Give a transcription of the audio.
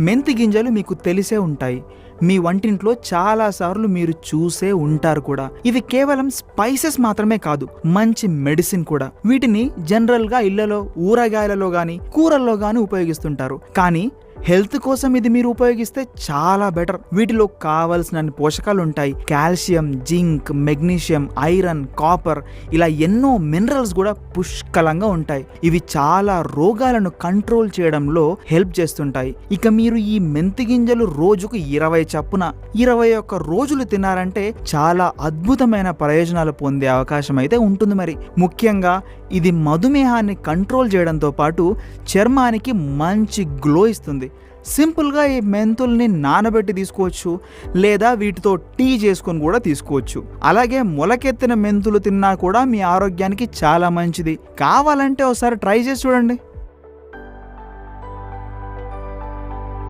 మెంతి గింజలు మీకు తెలిసే ఉంటాయి. మీ వంటింట్లో చాలా సార్లు మీరు చూసే ఉంటారు కూడా. ఇవి కేవలం స్పైసెస్ మాత్రమే కాదు మంచి మెడిసిన్ కూడా. వీటిని జనరల్గా ఇళ్ళలో ఊరగాయలలో కానీ కూరల్లో కానీ ఉపయోగిస్తుంటారు. కానీ హెల్త్ కోసం ఇది మీరు ఉపయోగిస్తే చాలా బెటర్. వీటిలో కావలసిన పోషకాలు ఉంటాయి calcium zinc magnesium iron copper ఇలా ఎన్నో మినరల్స్ కూడా పుష్కలంగా ఉంటాయి. ఇవి చాలా రోగాలను కంట్రోల్ చేయడంలో హెల్ప్ చేస్తుంటాయి. ఇక మీరు ఈ మెంతి గింజలు రోజుకు ఇరవై చప్పున ఇరవై ఒక్క రోజులు తినారంటే చాలా అద్భుతమైన ప్రయోజనాలు పొందే అవకాశం అయితే ఉంటుంది మరి. ముఖ్యంగా ఇది మధుమేహాన్ని కంట్రోల్ చేయడంతో పాటు చర్మానికి మంచి గ్లో ఇస్తుంది. సింపుల్గా ఈ మెంతుల్ని నానబెట్టి తీసుకోవచ్చు లేదా వీటితో టీ చేసుకొని కూడా తీసుకోవచ్చు. అలాగే మొలకెత్తిన మెంతులు తిన్నా కూడా మీ ఆరోగ్యానికి చాలా మంచిది. కావాలంటే ఒకసారి ట్రై చేసి చూడండి.